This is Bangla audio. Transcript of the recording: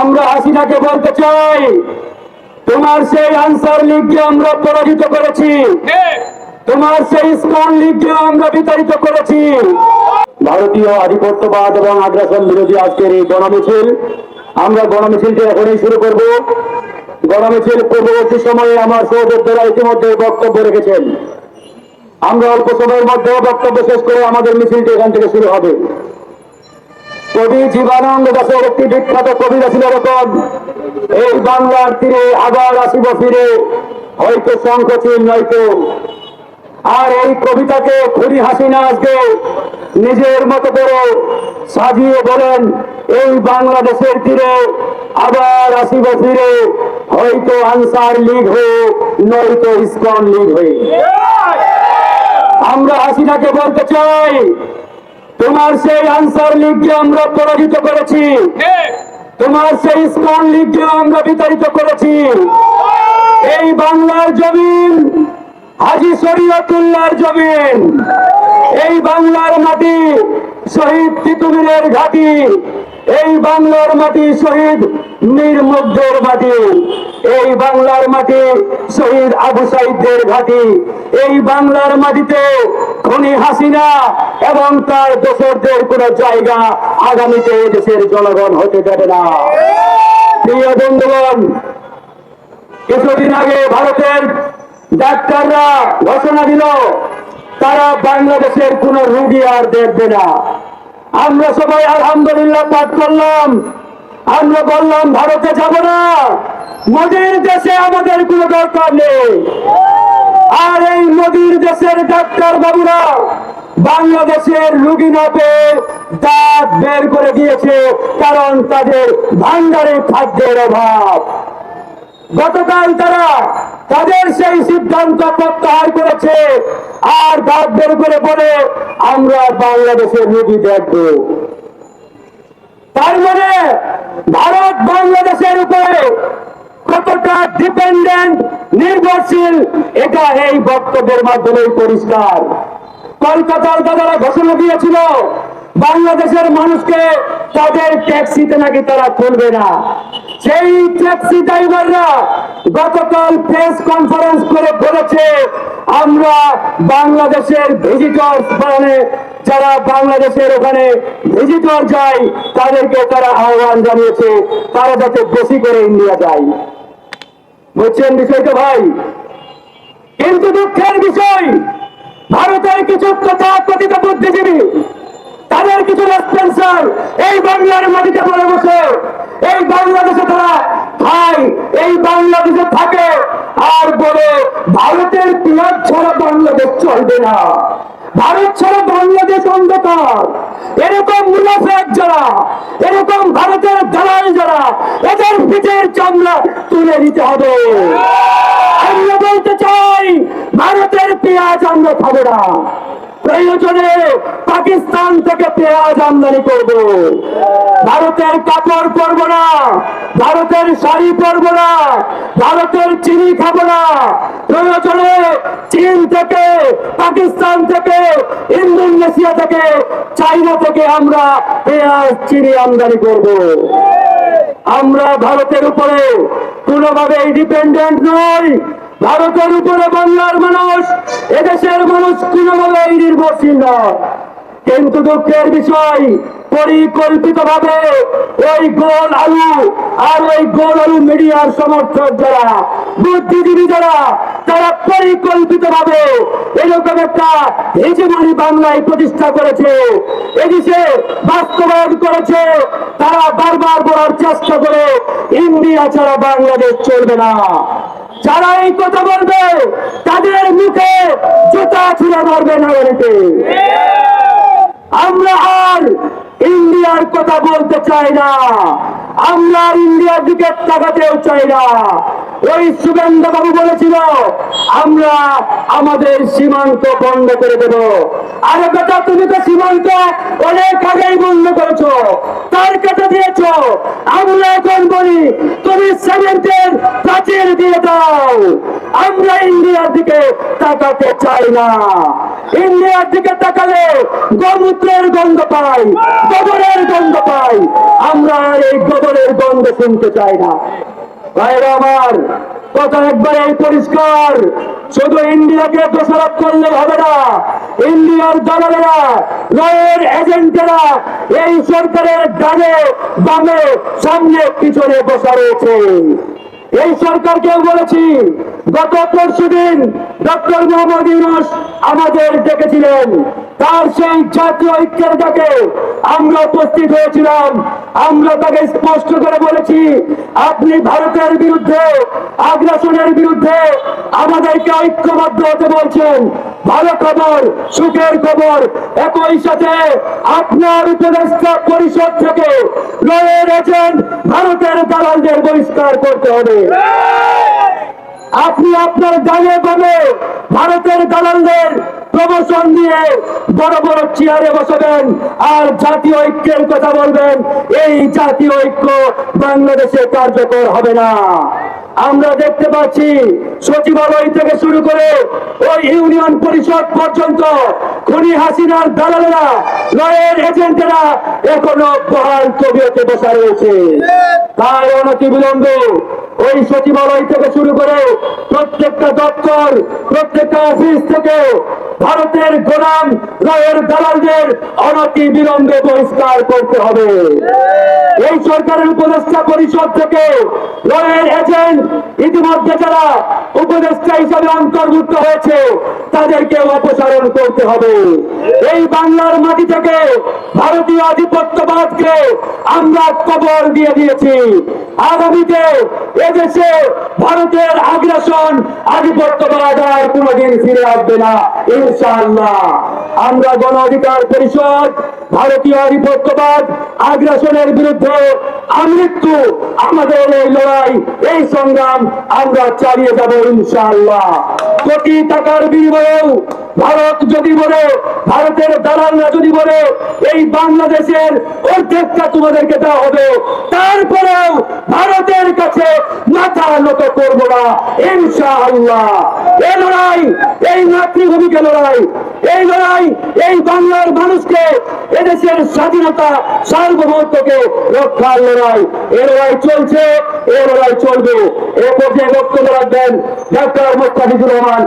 আমরা হাসিনাকে বলতে চাই তোমার সেই আনসার লীগকে আমরা পরাজিত করেছি। তোমার সেই স্কন লীগকে আমরা বিতাড়িত করেছি। ভারতীয় আধিপত্যবাদ এবং আগ্রাসন বিরোধী আজকের এই গণমিছিল আমরা গণমিছিলটি এখনই শুরু করব। গণমিছিল পূর্ববর্তী সময়ে আমার সহযোদ্ধারা ইতিমধ্যে বক্তব্য রেখেছেন। আমরা অল্প সময়ের মধ্যে বক্তব্য শেষ করে আমাদের মিছিলটি এখান থেকে শুরু হবে। কবি জীবানন্দ দাসের একটি বিখ্যাত কবিতা ছিল এরকম এই বাংলার তীরে আবার আসিব ফিরে, হয়তো শঙ্খচিল নয়তো। আর এই কবিতাকে খুরি হাসিনা আজকে, নিজের মতো করে সাজিয়ে বলেন, এই বাংলাদেশের তীরে আবার আসিব ফিরে, হয়তো আনসার লীগ হয়ে, নয়তো ইসকন লীগ হয়ে। আমরা হাসিনাকে বলতে চাই তোমার সেই আনসার লীগকে আমরা পরাজিত করেছি। তোমার সেই ইসলাম লীগকে আমরা বিতাড়িত করেছি। এই বাংলার জমিন হাজি শরীয়তুল্লাহর জমিন। এই বাংলার মাটি শহীদ তিতুমিরের ঘাটি। এই বাংলার মাটি শহীদ মীর মুগ্ধের মাটি এই বাংলার মাটি শহীদ আবু সাইদের ঘাটি। এই বাংলার মাটিতে খনি হাসিনা এবং তার দোসরদের কোন জায়গা আগামীতে দেশের জনগণ হতে দেবে না। প্রিয় বন্ধুগণ, কিছুদিন আগে ভারতের ডাক্তাররা ঘোষণা দিল, তারা বাংলাদেশের কোন রুগী আর দেখবে না। আমরা সবাই আলহামদুলিল্লাহ পাঠ করলাম। আমরা বললাম, ভারতে যাব না। মোদীর দেশে আমাদের কোনো দরকার নেই। আর এই মোদীর দেশের ডাক্তার বাবুরা, বাংলাদেশের রুগী না পেয়ে দাঁত বের করে দিয়েছে কারণ তাদের ভান্ডারে খাদ্যের অভাব। গতকাল তারা তাদের সেই সিদ্ধান্ত প্রত্যাহার করেছে। আর দাঁত বের করে বলে, আমরা বাংলাদেশের রুগী দেখব। তার মানে ভারত বাংলাদেশের উপরে কতটা ডিপেন্ডেন্ট নির্ভরশীল, এটা এই বক্তব্যের মাধ্যমে পরিষ্কার। কলকাতার দাদারা ঘোষণা দিয়েছিল, বাংলাদেশের মানুষকে তাদের ট্যাক্সিতে নাকি তারা তুলবে না। সেই ট্যাক্সি ড্রাইভাররা গতকাল প্রেস কনফারেন্স করে বলেছে, আমরা বাংলাদেশের ভিজিটর মানে যারা বাংলাদেশের ওখানে ভিজিটর যায়, তাদেরকে তারা আহ্বান জানিয়েছে, তারা যাতে বেশি করে ইন্ডিয়া যায়। বুঝছেন বিষয়টা ভাই? কিন্তু দুঃখের বিষয়, ভারতের কিছু কথা কথিত বুদ্ধিজীবী, তাদের কিছু রেসপেন্সার এই বাংলার মাটিতে পড়ে বসে এই বাংলাদেশে তারা খায় এই বাংলাদেশে থাকে। আর বলে, ভারতের পিঁয়াজ ছাড়া বাংলাদেশ চলবে না। ভারত ছাড়া বাংলাদেশ অন্ধকার। এরকম মুনাফেক যারা, এরকম ভারতের দালাল যারা, এদের পিঠের চামড়া তুলে নিতে হবে। আমরা বলতে চাই পেঁয়াজ খাব না। প্রয়োজনে পাকিস্তান থেকে পেঁয়াজ আমদানি করব। ভারতের কাপড় পরব না, ভারতের শাড়ি পরব না, ভারতের চিনি খাব না। প্রয়োজনে চীন থেকে, পাকিস্তান থেকে, ইন্দোনেশিয়া থেকে, চাইনা থেকে আমরা পেঁয়াজ, চিনি আমদানি করব। আমরা ভারতের উপরে কোনোভাবে ডিপেন্ডেন্ট নই। ভারতের উপরে বাংলার মানুষ, এদেশের মানুষ কোনোভাবে নির্ভরশীল নয়? কিন্তু দুঃখের বিষয় পরিকল্পিত ভাবে ওই গোল আলু আর ওই গোল আলু মিডিয়ার সমর্থক যারা, বুদ্ধিজীবী যারা, তারা পরিকল্পিত ভাবে এরকম একটা হেজেমনি বাংলায় প্রতিষ্ঠা করেছে। এদেশে বাস্তবায়ন করেছে, তারা বারবার বলার চেষ্টা করে, ইন্ডিয়া ছাড়া বাংলাদেশ চলবে না। যারা এই কথা বলবে, তাদের মুখে জুতা ছুঁড়ে মারবে নাগরিকে আমরা আর ইন্ডিয়ার কথা বলতে চাই না। আমরা আর ইন্ডিয়ার দিকে তাকাতেও চাই না। ওই বাবু বলেছিল, আমরা আমাদের সীমান্ত বন্ধ করে দেব। আরে কথা তুমি তো সীমান্ত অনেক আগেই বন্ধ করেছ, তার কথা দিয়েছ। আমরা এখন বলি, তুমি সিমেন্টের প্রাচীর দিয়ে দাও। আমরা ইন্ডিয়ার দিকে তাকাতে চাই না। ইন্ডিয়ার দিকে তাকালে গোমূত্রের গন্ধ পাই, গোবরের গন্ধ পাই। আমরা এই গোবরের গন্ধ শুনতে চাই না। ভাইরা আমার, কথা একবার এই পরিষ্কার। শুধু ইন্ডিয়াকে দোষারোপ করলে হবে না, ইন্ডিয়ার দলালেরা রয়ের এজেন্টেরা এই সরকারের ডানে বামে সামনে পিছনে বসা রয়েছে। এই সরকারকেও বলেছি, গত পরশু দিন ডক্টর মোহাম্মদ ইউনুস আমাদের ডেকেছিলেন। তার সেই জাতীয় ঐক্যের ডাকে আমরা উপস্থিত হয়েছিলাম। আমরা তাকে স্পষ্ট করে বলেছি আপনি ভারতের বিরুদ্ধে আগ্রাসনের বিরুদ্ধে আমাদেরকে ঐক্যবদ্ধ হতে বলছেন। ভালো খবর সুখের খবর। একই সাথে আপনার উপদেষ্টা পরিষদ থেকে রয়ের এজেন্ট ভারতের দালালদের বহিষ্কার করতে হবে। আপনি আপনার ডানে বামে ভারতের দালালদের প্রমোশন দিয়ে বড় বড় চেয়ারে বসাবেন আর জাতীয় ঐক্যের কথা বলবেন, এই জাতীয় ঐক্য বাংলাদেশে কার্যকর হবে না। আমরা দেখতে পাচ্ছি সচিবালয় থেকে শুরু করে ওই ইউনিয়ন পরিষদ পর্যন্ত খুনি হাসিনার দালালেরা, লয়ের এজেন্টেরা এখনও বহাল তবিয়তে বসা রয়েছে। তাই অনতি বিলম্বে ওই সচিবালয় থেকে শুরু করে প্রত্যেকটা দপ্তর, প্রত্যেকটা অফিস থেকে ভারতের গোলাম রায়ের দালালদের অনতি বিলম্বে বহিষ্কার করতে হবে। এই সরকারের উপদেষ্টা পরিষদ থেকে রয়ের এজেন্ট ইতিমধ্যে যারা উপদেষ্টা হিসাবে অন্তর্ভুক্ত হয়েছে, তাদেরকে অপসারণ করতে হবে। এই বাংলার মাটি থেকে ভারতীয় আধিপত্যবাদকে আমরা কবর দিয়ে দিয়েছি। আগামীতে এদেশে ভারতের আগ্রাসন, আধিপত্যবাদ আর কোনোদিন ফিরে আসবে না, ইনশাআল্লাহ। আমরা গণ অধিকার পরিষদ ভারতীয় আধিপত্যবাদ আগ্রাসনের বিরুদ্ধে আমৃত্যু, আমাদের এই লড়াই, এই সংগ্রাম আমরা চালিয়ে যাব ইনশাআল্লাহ। কোটি টাকার বিনিময়েও, ভারত যদি বলে, ভারতের দালালরা যদি বলে, এই বাংলাদেশের অর্ধেকটা তোমাদেরকে দেওয়া হবে, তারপরেও ভারতের কাছে মাথা নত করব না, ইনশাআল্লাহ। এই লড়াই, এই মাতৃভূমিকে লড়াই, এই লড়াই, এই বাংলার মানুষকে এদেশের স্বাধীনতা সার্বভৌমত্বকে রক্ষার লড়াই। এ লড়াই চলছে, এ লড়াই চলবে। এ পর্যায়ে বক্তব্য রাখবেন ডাক্তার মুস্তাফিজুর রহমান।